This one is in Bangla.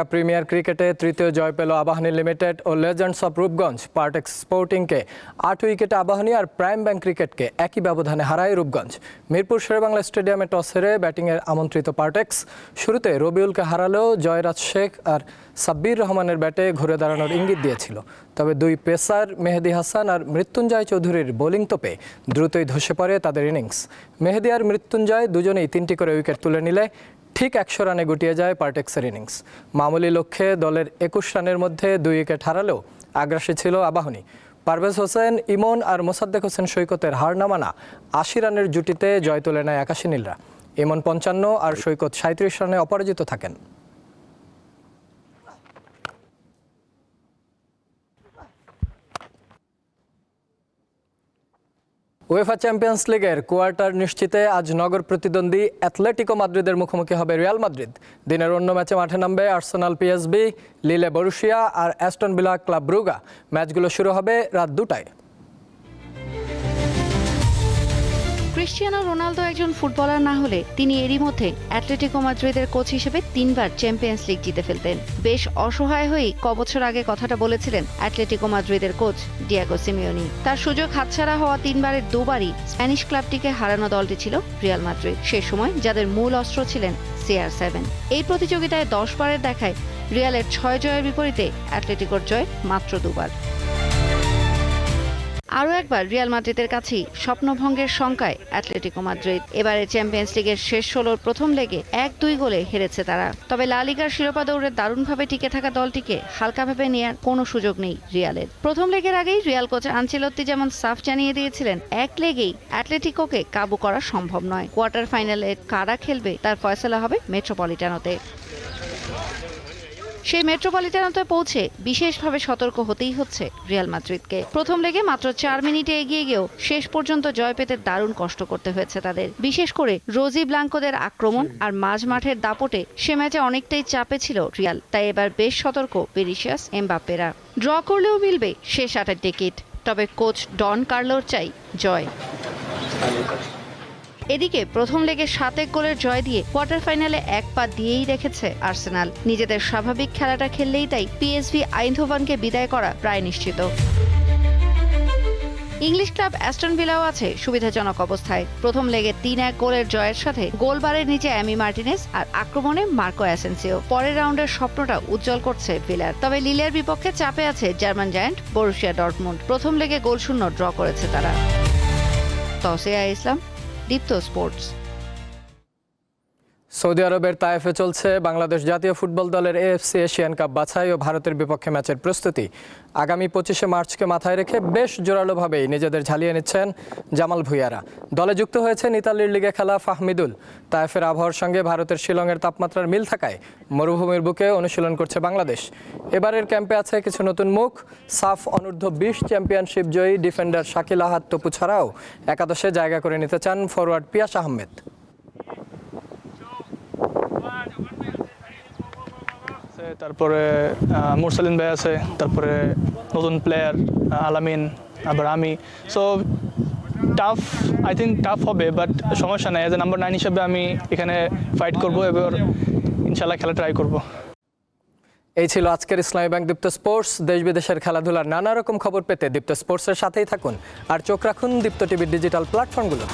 ঢাকা প্রিমিয়ার ক্রিকেটে তৃতীয় জয় পেল আবাহনী লিমিটেড ও লেজেন্ডস অফ রূপগঞ্জ, পার্টেক্স স্পোর্টিংকে। আট উইকেটে আবাহনী আর প্রাইম ব্যাংক ক্রিকেটকে একই ব্যবধানে হারায় রূপগঞ্জ। মিরপুর শেরেবাংলা স্টেডিয়ামে টস হেরে ব্যাটিংয়ের আমন্ত্রিত পার্টেক্স। শুরুতে রবিউলকে হারালেও জয়রাজ শেখ আর সাব্বির রহমানের ব্যাটে ঘুরে দাঁড়ানোর ইঙ্গিত দিয়েছিল। তবে দুই পেসার, মেহেদি হাসান আর মৃত্যুঞ্জয় চৌধুরীর বোলিং তোপে দ্রুতই ধসে পড়ে তাদের ইনিংস। মেহেদি আর মৃত্যুঞ্জয় দুজনেই তিনটি করে উইকেট তুলে নিলে ঠিক একশো রানে গুটিয়ে যায় পার্টেক্সের ইনিংস। মামুলি লক্ষ্যে দলের একুশ রানের মধ্যে দুই উইকেট হারালেও আগ্রাসী ছিল আবাহনী। পারভেজ হোসেন, ইমন আর মোসাদ্দেক হোসেন সৈকতের হার নামানা আশি রানের জুটিতে জয় তুলে নেয় আকাশী নীলরা। ইমন পঞ্চান্ন আর সৈকত সাঁত্রিশ রানে অপরাজিত থাকেন। উয়েফা চ্যাম্পিয়ন্স লিগের কোয়ার্টার নিশ্চিতে আজ নগর প্রতিদ্বন্দ্বী অ্যাথলেটিকো মাদ্রিদের মুখোমুখি হবে রিয়াল মাদ্রিদ দিনের অন্য ম্যাচে মাঠে নামবে আর্সেনাল পিএসবি লিলে বরুশিয়া আর অ্যাস্টন বিলা ক্লাব ব্রুগা ম্যাচগুলো শুরু হবে রাত দুটায়। ক্রিশ্চিয়ানো রোনালদো একজন ফুটবলার না হলে তিনি এরই মধ্যে অ্যাটলেটিকো মাদ্রিদের কোচ হিসেবে তিনবার চ্যাম্পিয়ন্স লিগ জিতে ফেলতেন। বেশ অসহায় হয়েই কবছর আগে কথাটা বলেছিলেন অ্যাটলেটিকো মাদ্রিদের কোচ ডিয়াগো সিমিওনি। তার সুযোগ হাতছাড়া হওয়া তিনবারের দুবারই স্প্যানিশ ক্লাবটিকে হারানো দলটি ছিল রিয়াল মাদ্রিদ, সে সময় যাদের মূল অস্ত্র ছিলেন সিআর সেভেন। এই প্রতিযোগিতায় দশ বারের দেখায় রিয়ালের ছয় জয়ের বিপরীতে অ্যাটলেটিকোর জয় মাত্র দুবার। আরও একবার রিয়াল মাদ্রিদের কাছেই স্বপ্নভঙ্গের শঙ্কায় অ্যাটলেটিকো মাদ্রিদ। এবারে চ্যাম্পিয়ন্স লিগের শেষ ষোলোর প্রথম লেগে এক দুই গোলে হেরেছে তারা। তবে লা লিগার শিরোপা দৌড়ে দারুণভাবে টিকে থাকা দলটিকে হালকাভাবে নেয়ার কোনো সুযোগ নেই রিয়ালের। প্রথম লেগের আগেই রিয়াল কোচ আনচেলত্তি যেমন সাফ জানিয়ে দিয়েছিলেন, এক লেগেই অ্যাটলেটিকোকে কাবু করা সম্ভব নয়। কোয়ার্টার ফাইনালে কারা খেলবে তার ফয়সলা হবে মেট্রোপলিটানোতে। সেই মেট্রোপলিটানোতে পৌঁছে বিশেষভাবে সতর্ক হতেই হচ্ছে রিয়াল মাদ্রিদকে। প্রথম লেগে মাত্র চার মিনিটে এগিয়ে গিয়েও শেষ পর্যন্ত জয় পেতে দারুণ কষ্ট করতে হয়েছে তাদের। বিশেষ করে রোজি ব্লাঙ্কোদের আক্রমণ আর মাঝ মাঠের দাপটে সে ম্যাচে অনেকটাই চাপে ছিল রিয়াল, তাই এবার বেশ সতর্ক পেরিশিয়াস এমবাপ্পেরা। ড্র করলেও মিলবে শেষ আটের টিকিট, তবে কোচ ডন কার্লোর চাই জয়। এদিকে প্রথম লেগে সাত এক গোলের জয় দিয়ে কোয়ার্টার ফাইনালে এক পা দিয়েই রেখেছে আর্সেনাল। নিজেদের স্বাভাবিক খেলাটা খেললেই তাই পিএসভি আইন্ধবানকে বিদায় করা প্রায় নিশ্চিত। ইংলিশ ক্লাব অ্যাস্টন ভিলাও আছে সুবিধাজনক অবস্থায়। প্রথম লেগে তিন এক গোলের জয়ের সাথে গোলবারের নিচে অ্যামি মার্টিনেস আর আক্রমণে মার্কো অ্যাসেন্সিও। পরের রাউন্ডের স্বপ্নটা উজ্জ্বল করছে ভিলার। তবে লিলের বিপক্ষে চাপে আছে জার্মান জায়ান্ট বরুশিয়া ডটমুন্ড প্রথম লেগে গোলশূন্য ড্র করেছে তারা। তসিয়া ইসলাম দীপ্ত স্পোর্টস সৌদি আরবের তায়েফে চলছে বাংলাদেশ জাতীয় ফুটবল দলের এএফসি এশিয়ান কাপ বাছাই ও ভারতের বিপক্ষে ম্যাচের প্রস্তুতি। আগামী পঁচিশে মার্চকে মাথায় রেখে বেশ জোরালোভাবেই নিজেদের ঝালিয়ে নিচ্ছেন জামাল ভুইয়ারা। দলে যুক্ত হয়েছেন ইতালির লিগে খেলা ফাহমিদুল। তায়েফের আবহাওয়ার সঙ্গে ভারতের শিলংয়ের তাপমাত্রার মিল থাকায় মরুভূমির বুকে অনুশীলন করছে বাংলাদেশ। এবারের ক্যাম্পে আছে কিছু নতুন মুখ। সাফ অনূর্ধ্ব বিশ চ্যাম্পিয়নশিপ জয়ী ডিফেন্ডার শাকিল আহাদ তপু ছাড়াও একাদশে জায়গা করে নিতে চান ফরওয়ার্ড পিয়াস আহমেদ। তারপরে মুরসালিন ভাই আছে, তারপরে নতুন প্লেয়ার আলামিন, আবার আমি। So tough I think tough হবে বাট সমস্যা নাই। এজ এ নাম্বার নাইন হিসেবে আমি এখানে ফাইট করব, এবার ইনশাল্লাহ খেলা ট্রাই করব। এই ছিল আজকের ইসলামী ব্যাংক দীপ্ত স্পোর্টস। দেশ বিদেশের খেলাধুলার নানা রকম খবর পেতে দীপ্ত স্পোর্টসের সাথেই থাকুন। আর চোখ রাখুন দীপ্ত টিভির ডিজিটাল প্ল্যাটফর্মগুলো